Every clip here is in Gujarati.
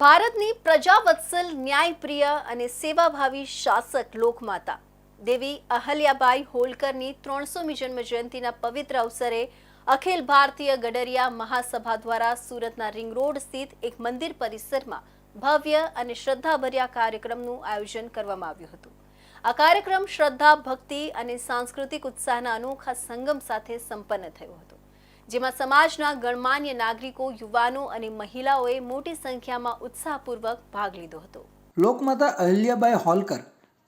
ભારતની પ્રજાવત્સલ ન્યાયપ્રિય અને સેવાભાવી શાસક લોકમાતા. દેવી અહલ્યાબાઈ હોલકરની ત્રણસોમી જન્મ જયંતિના પવિત્ર અવસરે અખિલ ભારતીય ગડરિયા મહાસભા દ્વારા સુરતના રિંગ રોડ સ્થિત એક મંદિર પરિસરમાં ભવ્ય અને શ્રદ્ધાભર્યા કાર્યક્રમનું આયોજન કરવામાં આવ્યું હતું. આ કાર્યક્રમ શ્રદ્ધા, ભક્તિ અને સાંસ્કૃતિક ઉત્સાહના અનોખા સંગમ સાથે સંપન્ન થયો હતો. જેમાં સમાજના ગણમાન્ય નાગરિકો, યુવાનો અને મહિલાઓએ મોટી સંખ્યામાં ઉત્સાહપૂર્વક ભાગ લીધો હતો. લોકમાતા અહિલ્યાબાઈ હોલકર,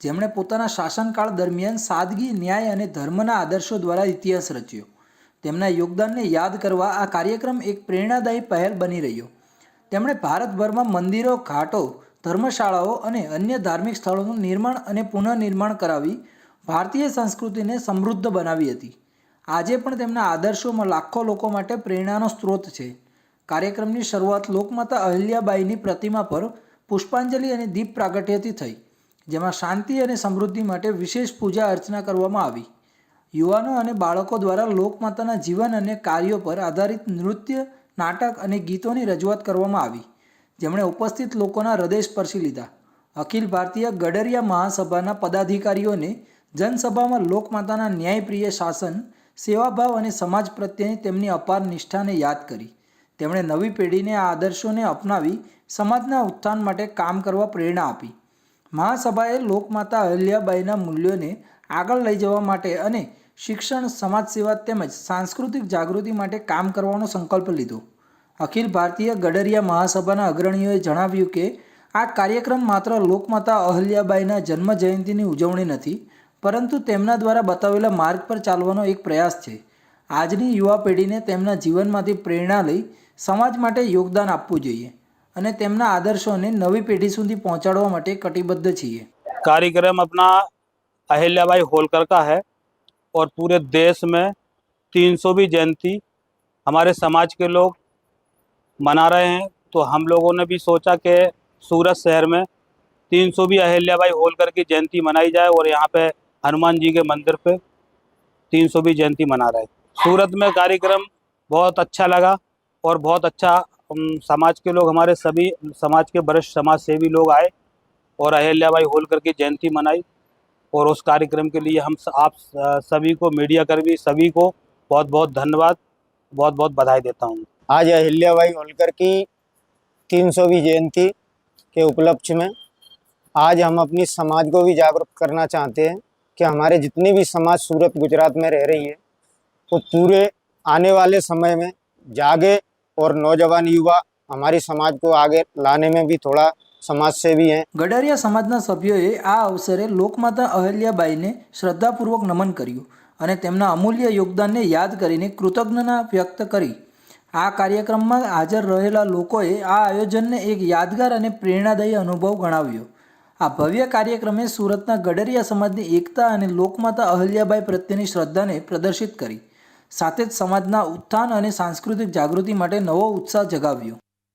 જેમણે પોતાના શાસનકાળ દરમિયાન સાદગી, ન્યાય અને ધર્મના આદર્શો દ્વારા ઇતિહાસ રચ્યો. તેમના યોગદાનને યાદ કરવા આ કાર્યક્રમ એક પ્રેરણાદાયી પહેલ બની રહ્યો. તેમણે ભારતભરમાં મંદિરો, ઘાટો, ધર્મશાળાઓ અને અન્ય ધાર્મિક સ્થળોનું નિર્માણ અને પુનઃનિર્માણ કરાવી ભારતીય સંસ્કૃતિને સમૃદ્ધ બનાવી હતી. આજે પણ તેમના આદર્શોમાં લાખો લોકો માટે પ્રેરણાનો સ્ત્રોત છે. કાર્યક્રમની શરૂઆત લોકમાતા અહિલ્યાબાઈની પ્રતિમા પર પુષ્પાંજલિ અને દીપ પ્રાગટ્યથી થઈ, જેમાં શાંતિ અને સમૃદ્ધિ માટે વિશેષ પૂજા અર્ચના કરવામાં આવી. યુવાનો અને બાળકો દ્વારા લોકમાતાના જીવન અને કાર્યો પર આધારિત નૃત્ય, નાટક અને ગીતોની રજૂઆત કરવામાં આવી. જેમણે ઉપસ્થિત લોકોના હૃદય સ્પર્શી લીધા. અખિલ ભારતીય ગડરિયા મહાસભાના પદાધિકારીઓને જનસભામાં લોકમાતાના ન્યાયપ્રિય શાસન સેવાભાવ અને સમાજ પ્રત્યેની તેમની અપાર નિષ્ઠાને યાદ કરી. તેમણે નવી પેઢીને આ આદર્શોને અપનાવી, સમાજના ઉત્થાન માટે કામ કરવા પ્રેરણા આપી. મહાસભાએ લોકમાતા અહલ્યાબાઈના મૂલ્યોને આગળ લઈ જવા માટે અને શિક્ષણ, સમાજ સેવા તેમજ સાંસ્કૃતિક જાગૃતિ માટે કામ કરવાનો સંકલ્પ લીધો. અખિલ ભારતીય ગડરિયા મહાસભાના અગ્રણીઓએ જણાવ્યું કે, આ કાર્યક્રમ માત્ર લોકમાતા અહલ્યાબાઈના જન્મ જયંતિની ઉજવણી નથી પરંતુ તેમના દ્વારા બતાવેલા માર્ગ પર ચાલવાનો એક પ્રયાસ છે આજની યુવા પેઢીને તેમના જીવનમાંથી પ્રેરણા લઈ સમાજ માટે યોગદાન આપવું જોઈએ અને તેમના આદર્શોને નવી પેઢી સુધી પહોંચાડવા માટે કટિબદ્ધ છીએ कार्यक्रम अपना अहिल्याबाई होलकर का है और पूरे देश में तीन सौवीं जयंती हमारे समाज के लोग मना रहे हैं तो हम लोगों ने भी सोचा कि सूरत शहर में तीन सौवीं अहिल्याबाई होलकर की जयंती मनाई जाए और यहाँ पे हनुमान जी के मंदिर पे तीन सौवीं जयंती मना रहे सूरत में कार्यक्रम बहुत अच्छा लगा और बहुत अच्छा समाज के लोग, हमारे सभी, समाज के वरिष्ठ समाज सेवी लोग आए और अहिल्याबाई होलकर की जयंती मनाई और उस कार्यक्रम के लिए हम आप सभी को, मीडिया कर्मी सभी को बहुत बहुत धन्यवाद, बहुत बहुत बधाई देता हूँ। आज अहिल्या अहिल्याबाई होलकर की तीन सौवीं जयंती के उपलक्ष्य में आज हम अपनी समाज को भी जागरूक करना चाहते हैं। कि हमारे जितने भी समाज सूरत गुजरात में रह रही है वो पूरे आने वाले समय में जागे और नौजवान युवा हमारी समाज को आगे लाने में भी थोड़ा समाज से भी हैं ગડરિયા સમાજના સભ્યોએ આ અવસરે લોકમાતા અહલ્યાબાઈને શ્રદ્ધાપૂર્વક નમન કર્યું અને તેમના અમૂલ્ય યોગદાનને યાદ કરીને કૃતજ્ઞતા વ્યક્ત કરી આ કાર્યક્રમમાં હાજર રહેલા લોકોએ આ આયોજનને એક યાદગાર અને પ્રેરણાદાયી અનુભવ ગણાવ્યો આ ભવ્ય કાર્યક્રમે સુરતના ગડરિયા સમાજની એકતા અને લોકમાતા અહલ્યાબાઈ પ્રત્યેની શ્રદ્ધાને પ્રદર્શિત કરી. સાથે જ સમાજના ઉત્થાન અને સાંસ્કૃતિક જાગૃતિ માટે નવો ઉત્સાહ જગાવ્યો.